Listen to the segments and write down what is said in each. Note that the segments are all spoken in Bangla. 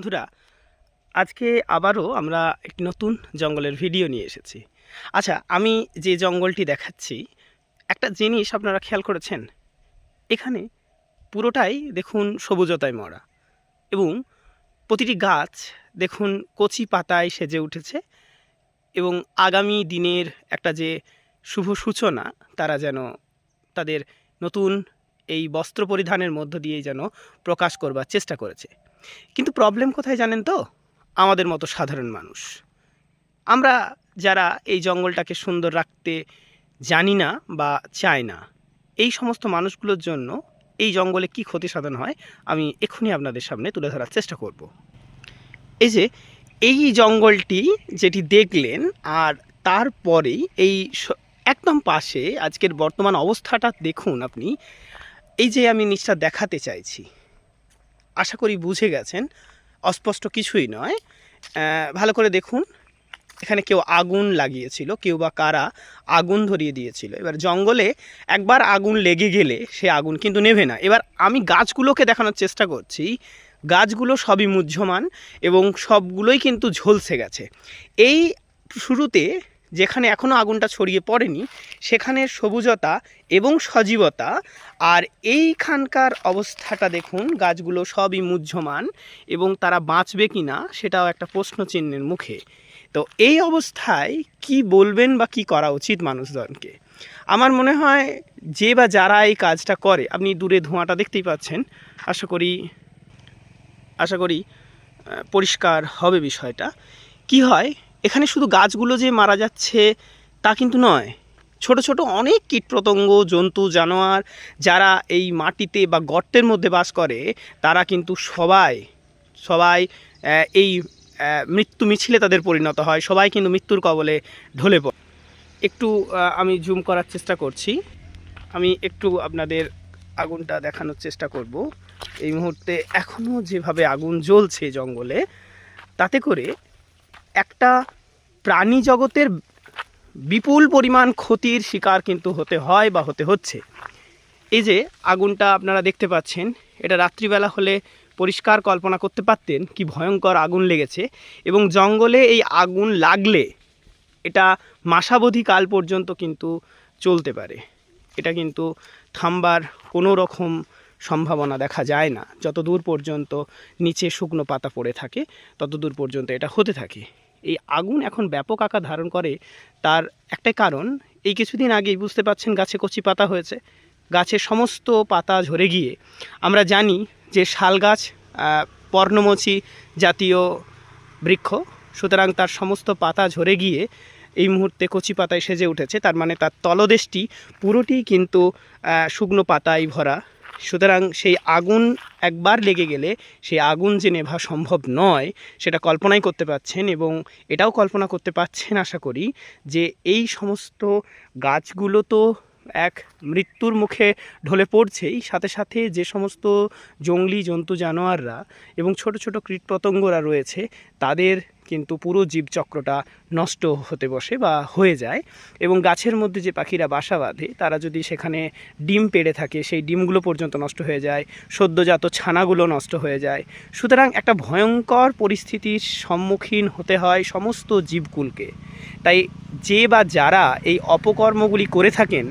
বন্ধুরা, আজকে আবারও আমরা একটি নতুন জঙ্গলের ভিডিও নিয়ে এসেছি। আচ্ছা আমি যে জঙ্গলটি দেখাচ্ছি, একটা জিনিস আপনারা খেয়াল করেছেন? এখানে পুরোটাই দেখুন সবুজতায় মরা এবং প্রতিটি গাছ দেখুন কচি পাতায় সেজে উঠেছে এবং আগামী দিনের একটা যে শুভ সূচনা, তারা যেন তাদের নতুন এই বস্ত্র পরিধানের মধ্য দিয়ে যেন প্রকাশ করবার চেষ্টা করেছে। কিন্তু প্রবলেম কোথায় জানেন তো? আমাদের মতো সাধারণ মানুষ। আমরা যারা এই জঙ্গলটাকে সুন্দর রাখতে জানি না বা চাই না, এই সমস্ত মানুষগুলোর জন্য এই জঙ্গলে কি ক্ষতি সাধন হয় আমি এক্ষুনি আপনাদের সামনে তুলে ধরার চেষ্টা করব। এই যে, এই জঙ্গলটি যেটি দেখলেন আর তারপরেই এই একদম পাশে আজকের বর্তমান অবস্থাটা দেখুন আপনি এই যে আমি নিচটা দেখাতে চাইছি, আশা করি বুঝে গেছেন, অস্পষ্ট কিছুই নয়। ভালো করে দেখুন, এখানে কেউ আগুন লাগিয়েছিল, কেউ বা কারা আগুন ধরিয়ে দিয়েছিল। এবার জঙ্গলে একবার আগুন লেগে গেলে সে আগুন কিন্তু নেভে না। এবার আমি গাছগুলোকে দেখানোর চেষ্টা করছি। গাছগুলো সবই মুহ্যমান এবং সবগুলোই কিন্তু ঝলসে গেছে। এই শুরুতে যেখানে এখনও আগুনটা ছড়িয়ে পড়েনি, সেখানে সবুজতা এবং সজীবতা। আর এইখানকার অবস্থাটা দেখুন, গাছগুলো সবই মুহ্যমান এবং তারা বাঁচবে কি না সেটাও একটা প্রশ্ন চিহ্নের মুখে। তো এই অবস্থায় কি বলবেন বা কি করা উচিত মানুষজনকে? আমার মনে হয় যে বা যারা এই কাজটা করে, আপনি দূরে ধোঁয়াটা দেখতেই পাচ্ছেন, আশা করি আশা করি পরিষ্কার হবে বিষয়টা। কি হয়? এখানে শুধু গাছগুলো যে মারা যাচ্ছে, তা কিন্তু নয়। ছোট ছোট অনেক কীটপতঙ্গ, জন্তু, জানোয়ার যারা এই মাটিতে বা গর্তের মধ্যে বাস করে, তারা কিন্তু সবাই সবাই এই মৃত্যু মিছিলে তাদের পরিণত হয়। সবাই কিন্তু মৃত্যুর কবলে ঢলে পড়ে। একটু আমি জুম করার চেষ্টা করছি। আমি একটু আপনাদের আগুনটা দেখানোর চেষ্টা করব। এই মুহূর্তে এখনও যেভাবে আগুন জ্বলছে জঙ্গলে, তাতে করে একটা প্রাণী জগতের বিপুল পরিমাণ ক্ষতির শিকার কিন্তু হতে হয় বা হতে হচ্ছে। এই যে আগুনটা আপনারা দেখতে পাচ্ছেন, এটা রাত্রিবেলা হলে পরিষ্কার কল্পনা করতে পারতেন কি ভয়ঙ্কর আগুন লেগেছে এবং জঙ্গলে এই আগুন লাগলে এটা মাসাবধি কাল পর্যন্ত কিন্তু চলতে পারে। এটা কিন্তু থামবার কোনো রকম সম্ভাবনা দেখা যায় না। যত দূর পর্যন্ত নিচে শুকনো পাতা পড়ে থাকে তত দূর পর্যন্ত এটা হতে থাকে। এই আগুন এখন ব্যাপক আকার ধারণ করে, তার একটাই কারণ, এই কিছুদিন আগেই বুঝতে পাচ্ছেন গাছে কচি পাতা হয়েছে। গাছের সমস্ত পাতা ঝরে গিয়ে, আমরা জানি যে শাল গাছ পর্ণমোচী জাতীয় বৃক্ষ, সুতরাং তার সমস্ত পাতা ঝরে গিয়ে এই মুহূর্তে কচি পাতায় সেজে উঠেছে। তার মানে তার তলদেশটি পুরোটি কিন্তু শুকনো পাতায় ভরা। সুতরাং সেই আগুন একবার লেগে গেলে সেই আগুন যে নেভা সম্ভব নয়, সেটা কল্পনাই করতে পাচ্ছেন এবং এটাও কল্পনা করতে পাচ্ছেন আশা করি যে এই সমস্ত গাছগুলো তো এক মৃত্যুর মুখে ঢলে পড়ছেই। সাথে সাথে যে সমস্ত জঙ্গলি জন্তু জানোয়াররা এবং ছোট ছোট কীটপতঙ্গরা রয়েছে, তাদের কিন্তু পুরো জীবচক্রটা নষ্ট হতে বসে বা হয়ে যায়। এবং গাছের মধ্যে যে পাখিরা বাসা বাঁধে, তারা যদি সেখানে ডিম পেড়ে থাকে, সেই ডিমগুলো পর্যন্ত নষ্ট হয়ে যায়, সদ্যজাত ছানাগুলো নষ্ট হয়ে যায়। সুতরাং একটা ভয়ঙ্কর পরিস্থিতির সম্মুখীন হতে হয় সমস্ত জীবকুলকে। তাই যে বা যারা এই অপকর্মগুলি করে থাকেন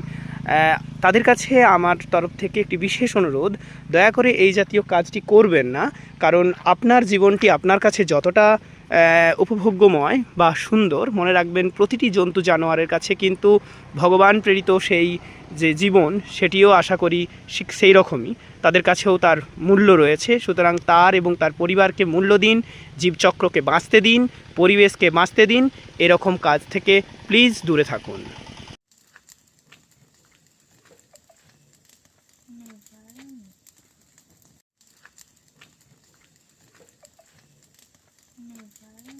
তাদের কাছে আমার তরফ থেকে একটি বিশেষ অনুরোধ, দয়া করে এই জাতীয় কাজটি করবেন না, কারণ আপনার জীবনটি আপনার কাছে যতটা উপভোগ্যময় বা সুন্দর, মনে রাখবেন প্রতিটি জন্তু জানোয়ারের কাছে কিন্তু ভগবান প্রেরিত সেই যে জীবন, সেটিও আশা করি সেই রকমই। তাদের কাছেও তার মূল্য রয়েছে। সুতরাং তার এবং তার পরিবারকে মূল্য দিন, জীবচক্রকে বাঁচতে দিন, পরিবেশকে বাঁচতে দিন, এরকম কাজ থেকে প্লিজ দূরে থাকুন। Right.